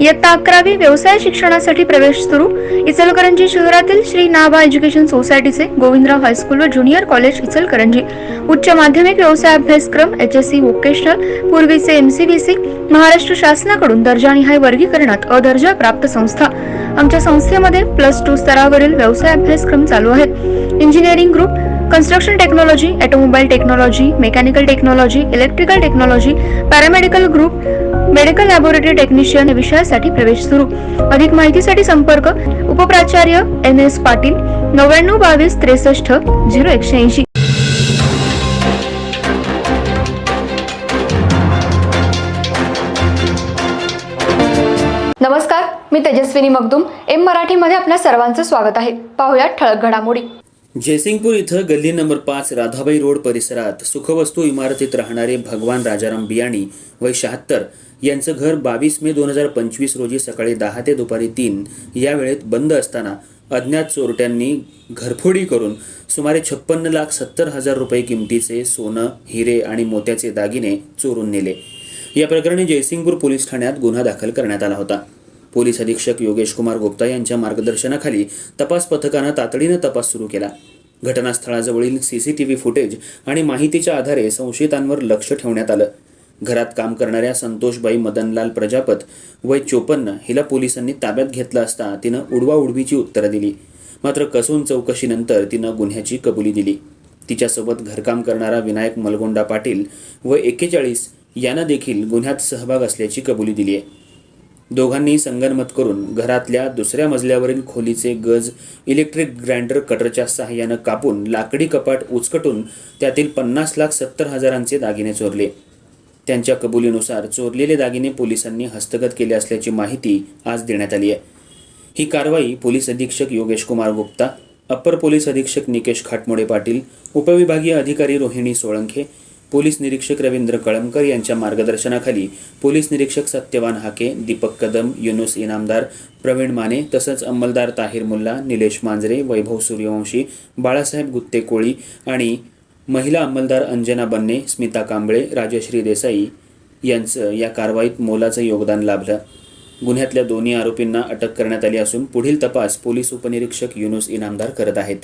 इयत्ता अकरावी व्यवसाय शिक्षणासाठी प्रवेश सुरू. इचलकरंजी शहरातील श्री नाभा एज्युकेशन सोसायटीचे गोविंदराव हायस्कूल व ज्युनियर कॉलेज इचलकरंजी. उच्च माध्यमिक व्यवसाय अभ्यासक्रम एच एस सी व्होकेशनल पूर्वीचे एमसीबीसी महाराष्ट्र शासनाकडून दर्जानिहाय वर्गीकरणात अदर्जा प्राप्त संस्था. आमच्या संस्थेमध्ये प्लस टू स्तरावरील व्यवसाय अभ्यासक्रम चालू आहेत. Engineering group construction technology automobile technology mechanical technology electrical technology paramedical group medical laboratory technician या विषयासाठी प्रवेश सुरू. अधिक माहितीसाठी संपर्क उपप्राचार्य एन एस पाटील नव्याण्णव बावीस त्रेसष्ट झिरो एकशे ऐंशी. नमस्कार मी तेजस्विनी मगदुम. एम मराठीमध्ये आपल्या सर्वांचं स्वागत आहे. पाहुयात ठळक घडामोडी. जयसिंगपूर इथं गल्ली नंबर पाच राधाबाई रोड परिसरात सुखवस्तू इमारतीत राहणारे भगवान राजाराम बियाणी वय शहात्तर यांचं घर बावीस मे दोन हजार पंचवीस रोजी सकाळी दहा ते दुपारी तीन या वेळेत बंद असताना अज्ञात चोरट्यांनी घरफोडी करून सुमारे छप्पन्न लाख सत्तर हजार रुपये किमतीचे सोनं हिरे आणि मोत्याचे दागिने चोरून नेले. या प्रकरणी जयसिंगपूर पोलीस ठाण्यात गुन्हा दाखल करण्यात आला होता. पोलीस अधीक्षक योगेश कुमार गुप्ता यांच्या मार्गदर्शनाखाली तपास पथकानं तातडीनं तपास सुरू केला. घटनास्थळाजवळील सीसीटीव्ही फुटेज आणि माहितीच्या आधारे संशयितांवर लक्ष ठेवण्यात आलं. घरात काम करणाऱ्या संतोषबाई मदनलाल प्रजापत वय चोपन्न हिला पोलिसांनी ताब्यात घेतलं असता तिनं उडवाउडवीची उत्तरं दिली. मात्र कसून चौकशीनंतर तिनं गुन्ह्याची कबुली दिली. तिच्यासोबत घरकाम करणारा विनायक मलगोंडा पाटील व एक्केचाळीस यांना देखील गुन्ह्यात सहभाग असल्याची कबुली दिली आहे दोघांनी संगनमत करून घरातल्या दुसऱ्या मजल्यावरील खोलीचे गज इलेक्ट्रिक ग्राइंडर कटरच्या सहाय्यानं कापून लाकडी कपाट उचकटून त्यातील पन्नास लाख सत्तर हजारांचे दागिने चोरले. त्यांच्या कबुलीनुसार चोरलेले दागिने पोलिसांनी हस्तगत केले असल्याची माहिती आज देण्यात आली आहे. ही कारवाई पोलीस अधीक्षक योगेश कुमार गुप्ता अप्पर पोलीस अधीक्षक निकेश खाटमोडे पाटील उपविभागीय अधिकारी रोहिणी सोळंखे पोलीस निरीक्षक रवींद्र कळमकर यांच्या मार्गदर्शनाखाली पोलीस निरीक्षक सत्यवान हाके दीपक कदम युनुस इनामदार प्रवीण माने तसंच अंमलदार ताहिर मुल्ला निलेश मांजरे वैभव सूर्यवंशी बाळासाहेब गुत्ते कोळी आणि महिला अंमलदार अंजना बन्ने स्मिता कांबळे राजश्री देसाई यांचं या कारवाईत मोलाचं योगदान लाभलं. गुन्ह्यातल्या दोन्ही आरोपींना अटक करण्यात आली असून पुढील तपास पोलीस उपनिरीक्षक युनुस इनामदार करत आहेत.